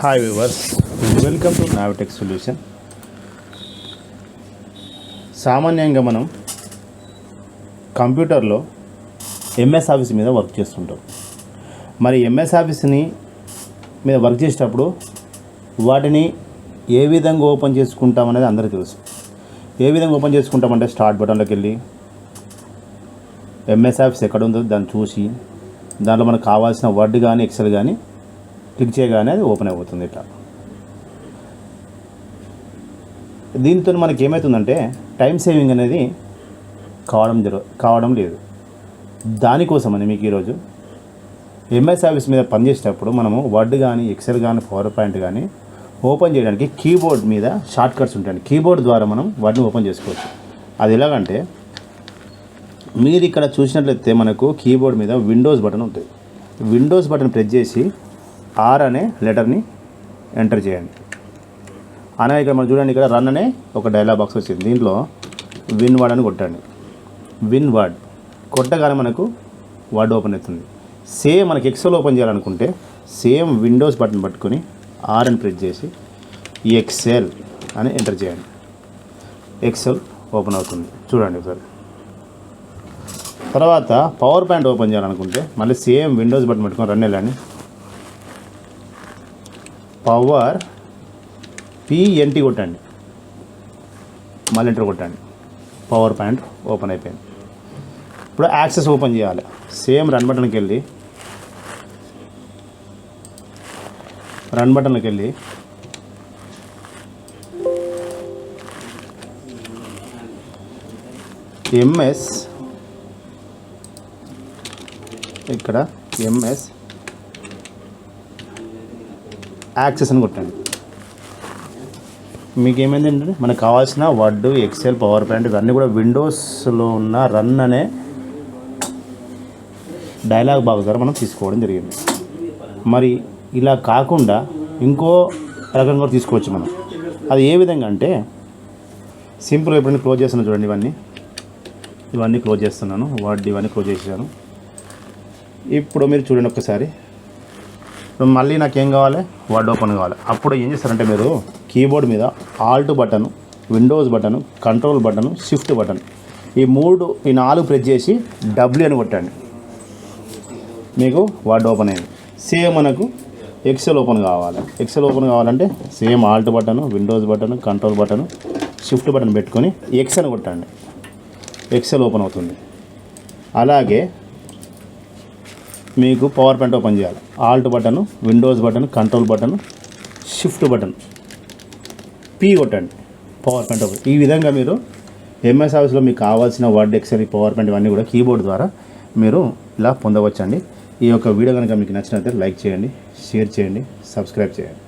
Hi viewers welcome to Navitech solution సామాన్యంగా మనం కంప్యూటర్లో ఎంఎస్ ఆఫీస్ మీద వర్క్ చేస్తుంటాం. మరి ఎంఎస్ ఆఫీస్ని మీద వర్క్ చేసేటప్పుడు వాటిని ఏ విధంగా ఓపెన్ చేసుకుంటాం అనేది అందరికీ తెలుసు. ఏ విధంగా ఓపెన్ చేసుకుంటామంటే స్టార్ట్ బటన్లోకి వెళ్ళి ఎంఎస్ ఆఫీస్ ఎక్కడ ఉందో దాన్ని చూసి దాంట్లో మనకు కావాల్సిన వర్డ్ కానీ ఎక్సెల్ కానీ క్లిక్ చేయగానే అది ఓపెన్ అయిపోతుంది ఇట్లా. దీంతో మనకి ఏమవుతుందంటే టైం సేవింగ్ అనేది కావడం జరు కావడం లేదు. దానికోసమని మీకు ఈరోజు ఎంఎస్ ఆఫీస్ మీద పనిచేసేటప్పుడు మనము వర్డ్ కానీ ఎక్సెల్ కానీ పవర్ పాయింట్ కానీ ఓపెన్ చేయడానికి కీబోర్డ్ మీద షార్ట్ కట్స్ ఉంటాయండి. కీబోర్డ్ ద్వారా మనం వాటిని ఓపెన్ చేసుకోవచ్చు. అది ఎలాగంటే మీరు ఇక్కడ చూసినట్లయితే మనకు కీబోర్డ్ మీద విండోస్ బటన్ ఉంటుంది. విండోస్ బటన్ ప్రెస్ చేసి ఆర్ అనే లెటర్ని ఎంటర్ చేయండి. అనగా ఇక్కడ మనం చూడండి ఇక్కడ రన్ అనే ఒక డైలాగ్ బాక్స్ వచ్చింది. దీంట్లో విన్ వర్డ్ అని కొట్టండి. విన్ వర్డ్ కొట్టగానే మనకు వర్డ్ ఓపెన్ అవుతుంది. సేమ్ మనకి ఎక్సెల్ ఓపెన్ చేయాలనుకుంటే సేమ్ విండోస్ బటన్ పట్టుకొని ఆర్ అని ప్రెస్ చేసి ఎక్సెల్ అని ఎంటర్ చేయండి. ఎక్సెల్ ఓపెన్ అవుతుంది. చూడండి ఒకసారి. తర్వాత పవర్ పాయింట్ ఓపెన్ చేయాలనుకుంటే మళ్ళీ సేమ్ విండోస్ బటన్ పెట్టుకొని రన్ వెళ్ళండి. పవర్ పిఎన్టీ కొట్టండి. మళ్ళీ ఎంటర్ కొట్టండి. పవర్ పాయింట్ ఓపెన్ అయిపోయింది. ఇప్పుడు యాక్సెస్ ఓపెన్ చేయాలి. సేమ్ రన్ బటన్కి వెళ్ళి రన్ బటన్కి వెళ్ళి ఎంఎస్ ఇక్కడ ఎంఎస్ యాక్సెస్ అని కొట్టండి. మీకు ఏమైంది ఏంటంటే మనకు కావాల్సిన వర్డ్ ఎక్సెల్ పవర్ పాయింట్ ఇవన్నీ కూడా విండోస్లో ఉన్న రన్ అనే డైలాగ్ బాక్స్ ద్వారా మనం తీసుకోవడం జరిగింది. మరి ఇలా కాకుండా ఇంకో రకంగా కూడా తీసుకోవచ్చు మనం. అది ఏ విధంగా అంటే సింపుల్ ఎప్పుడైనా క్లోజ్ చేస్తున్నాను చూడండి ఇవన్నీ. ఇవన్నీ క్లోజ్ చేస్తున్నాను. వర్డ్ ఇవన్నీ క్లోజ్ చేసాను ఇప్పుడు మీరు చూడండి ఒక్కసారి. మళ్ళీ నాకు ఏం కావాలి? వర్డ్ ఓపెన్ కావాలి. అప్పుడు ఏం చేస్తారంటే మీరు కీబోర్డ్ మీద alt button Windows button control button shift button ఈ మూడు ఈ నాలుగు ప్రెస్ చేసి డబ్ల్యూ అని కొట్టండి. మీకు వర్డ్ ఓపెన్ అయింది. సేమ్ మనకు ఎక్సెల్ ఓపెన్ కావాలి. ఎక్సెల్ ఓపెన్ కావాలంటే same alt button Windows button control button shift button పెట్టుకొని ఎక్స్ అని కొట్టండి. ఎక్సెల్ ఓపెన్ అవుతుంది. అలాగే మీకు పవర్ పాయింట్ ఓపెన్ చేయాలి. Alt button Windows button control button shift button P కొట్టండి. పవర్ పాయింట్ ఓపెన్ ఈ విధంగా మీరు ఎంఎస్ ఆఫీస్లో మీకు కావాల్సిన వర్డ్ ఎక్సెల్ పవర్ పాయింట్ ఇవన్నీ కూడా కీబోర్డ్ ద్వారా మీరు ఇలా పొందవచ్చండి. ఈ యొక్క వీడియో కనుక మీకు నచ్చినట్లయితే లైక్ చేయండి షేర్ చేయండి సబ్స్క్రైబ్ చేయండి.